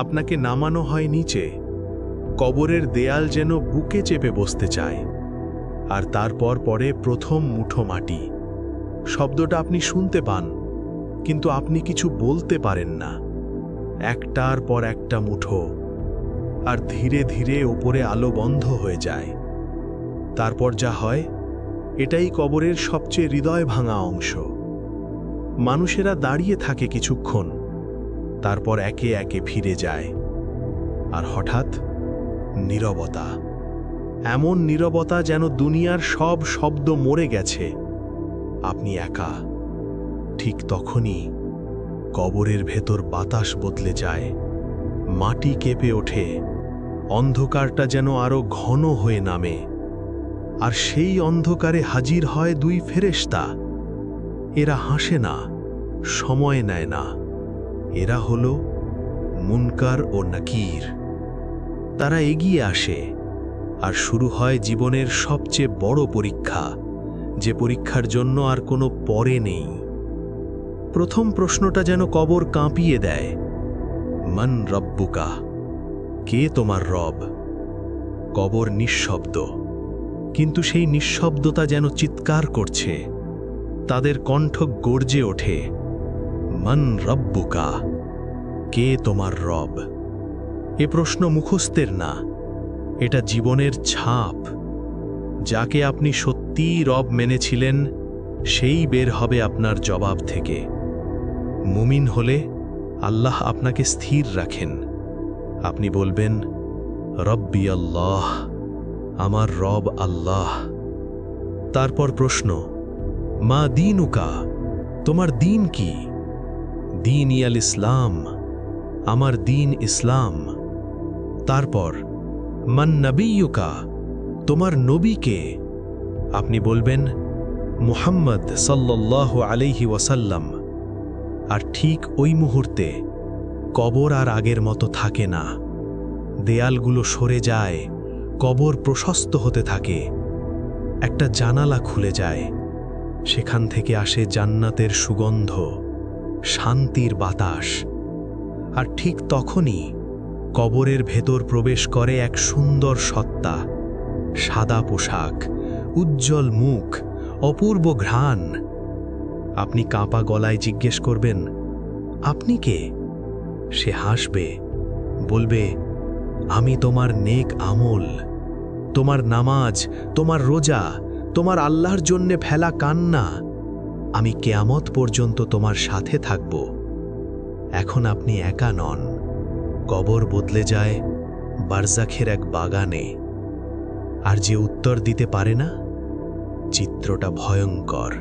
আপনাকে নামানো হয় নিচে। কবরের দেয়াল যেন বুকে চেপে বসতে চায়। আর তারপর পরে প্রথম মুঠো মাটি। শব্দটা আপনি শুনতে পান, কিন্তু আপনি কিছু বলতে পারেন না। একটার পর একটা মুঠো, আর ধীরে ধীরে ওপরে আলো বন্ধ হয়ে যায়। তারপর যা হয়, এটাই কবরের সবচেয়ে হৃদয় ভাঙা অংশ। মানুষেরা দাঁড়িয়ে থাকে কিছুক্ষণ। তারপর একে একে ফিরে যায়। আর হঠাৎ নীরবতা। এমন নীরবতা যেন দুনিয়ার সব শব্দ মরে গেছে। আপনি একা। ঠিক তখনই কবরের ভেতর বাতাস বদলে যায়। মাটি কেঁপে ওঠে। অন্ধকারটা যেন আরও ঘন হয়ে নামে। আর সেই অন্ধকারে হাজির হয় দুই ফেরেশতা। এরা হাসে না, সময় নেয় না। এরা হল মুনকার ও নাকির। তারা এগিয়ে আসে আর শুরু হয় জীবনের সবচেয়ে বড় পরীক্ষা, যে পরীক্ষার জন্য আর কোনো পরে নেই। প্রথম প্রশ্নটা যেন কবর কাঁপিয়ে দেয়, মন রব্বুকা? কে তোমার রব? কবর নিঃশব্দ, কিন্তু সেই নিঃশব্দতা যেন চিৎকার করছে, তাদের কণ্ঠ গর্জে ওঠে। মন রব্বুকা? কে তোমার রব? এ প্রশ্ন মুখস্থের না। এটা জীবনের ছাপ। যাকে আপনি সত্যিই রব মেনেছিলেন, সেই বের হবে আপনার জবাব থেকে। মুমিন হলে আল্লাহ আপনাকে স্থির রাখেন। আপনি বলবেন, রব্বি আল্লাহ, আমার রব আল্লাহ। তারপর প্রশ্ন, মা দিনুকা? তোমার দিন কি? দিন ইয়াল ইসলাম, আমার দিন ইসলাম। তারপর, মান নবীয়ুকা, তোমার নবীকে। আপনি বলবেন, মুহাম্মদ সাল্লাল্লাহু আলাইহি ওয়াসাল্লাম। আর ঠিক ওই মুহূর্তে, কবর আর আগের মতো থাকে না। দেয়ালগুলো সরে যায়, কবর প্রশস্ত হতে থাকে। একটা জানালা খুলে যায়, সেখান থেকে আসে জান্নাতের সুগন্ধ। শান্তির বাতাস। আর ঠিক তখনই কবরের ভেতর প্রবেশ করে এক সুন্দর সত্তা, সাদা পোশাক, উজ্জ্বল মুখ, অপূর্ব ঘ্রাণ। আপনি কাঁপা গলায় জিজ্ঞেস করবেন, আপনি কে? সে হাসবে, বলবে, আমি তোমার নেক আমল, তোমার নামাজ, তোমার রোজা, তোমার আল্লাহর জন্যে ফেলা কান্না আমি কেয়ামত পর্যন্ত তোমার সাথে থাকব। এখন আপনি একা নন। কবর বদলে যায় বারজাখের এক বাগানে। আর যে উত্তর দিতে পারে না, চিত্রটা ভয়ঙ্কর।